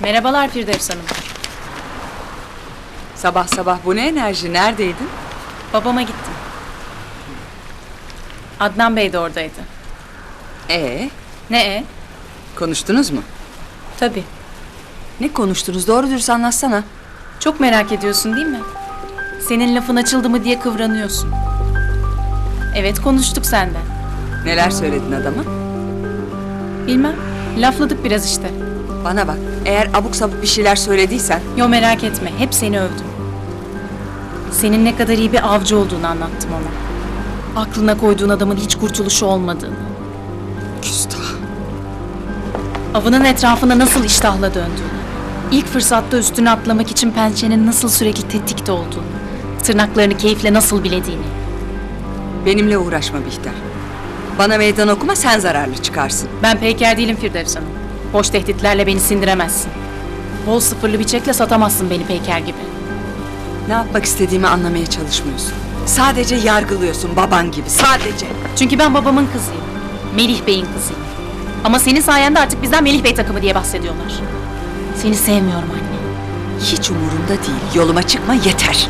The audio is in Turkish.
Merhabalar Firdevs Hanım. Sabah sabah bu ne enerji? Neredeydin? Babama gittim. Adnan Bey de oradaydı. Ee, Ne e? konuştunuz mu? Tabii. Ne konuştunuz? Doğru dürüst anlatsana. Çok merak ediyorsun değil mi? Senin lafın açıldı mı diye kıvranıyorsun. Evet konuştuk senden. Neler söyledin adama? Bilmem. Lafladık biraz işte. Bana bak. Eğer abuk sabuk bir şeyler söylediysen Yo merak etme. Hep seni övdüm. Senin ne kadar iyi bir avcı olduğunu anlattım ona. Aklına koyduğun adamın hiç kurtuluşu olmadığını. küstah. Avının etrafına nasıl iştahla döndüğünü, ilk fırsatta üstüne atlamak için pençenin nasıl sürekli tetikte olduğunu, tırnaklarını keyifle nasıl bilediğini. Benimle uğraşma Bihter. Bana meydan okuma sen zararlı çıkarsın. Ben peyker değilim Firdevs Hanım. Boş tehditlerle beni sindiremezsin. Bol sıfırlı bir çekle satamazsın beni peyker gibi. Ne yapmak istediğimi anlamaya çalışmıyorsun. Sadece yargılıyorsun baban gibi. Sadece. Çünkü ben babamın kızıyım. Melih Bey'in kızıyım. Ama senin sayende artık bizden Melih Bey takımı diye bahsediyorlar. Seni sevmiyorum anne. Hiç umurumda değil. Yoluma çıkma yeter.